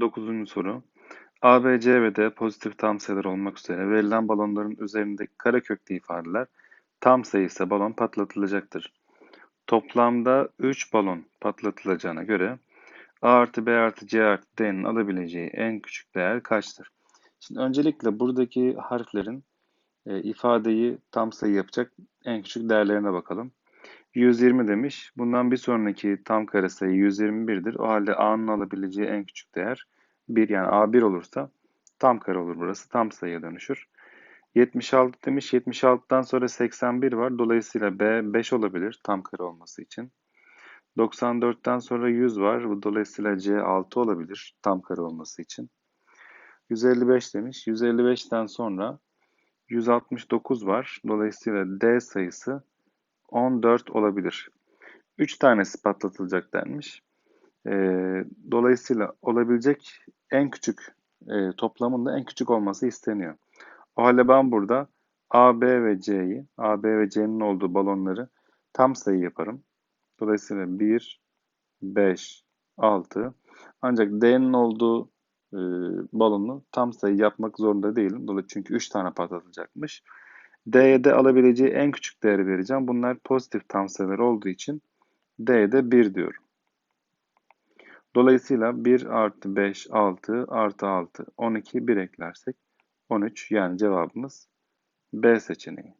Dokuzuncu soru. A, B, C ve D pozitif tam sayılar olmak üzere verilen balonların üzerindeki kareköklü ifadeler tam sayı ise balon patlatılacaktır. Toplamda 3 balon patlatılacağına göre A artı B artı C artı D'nin alabileceği en küçük değer kaçtır? Şimdi öncelikle buradaki harflerin e, ifadeyi tam sayı yapacak en küçük değerlerine bakalım. 120 demiş. Bundan bir sonraki tam kare sayı 121'dir. O halde A'nın alabileceği en küçük değer 1 yani A1 olursa tam kare olur burası. Tam sayıya dönüşür. 76 demiş. 76'dan sonra 81 var. Dolayısıyla B 5 olabilir tam kare olması için. 94'ten sonra 100 var. Dolayısıyla C 6 olabilir tam kare olması için. 155 demiş. 155'ten sonra 169 var. Dolayısıyla D sayısı 14 olabilir. 3 tanesi patlatılacak denmiş. E, dolayısıyla olabilecek en küçük e, toplamın en küçük olması isteniyor. O halde ben burada A, B ve C'yi, A, B ve C'nin olduğu balonları tam sayı yaparım. Dolayısıyla 1, 5, 6. Ancak D'nin olduğu e, balonu tam sayı yapmak zorunda değilim. Dolayısıyla çünkü 3 tane patlatılacakmış. D'ye de alabileceği en küçük değeri vereceğim. Bunlar pozitif tam sayılar olduğu için D'ye de 1 diyorum. Dolayısıyla 1 artı 5, 6 artı 6, 12, 1 eklersek 13 yani cevabımız B seçeneği.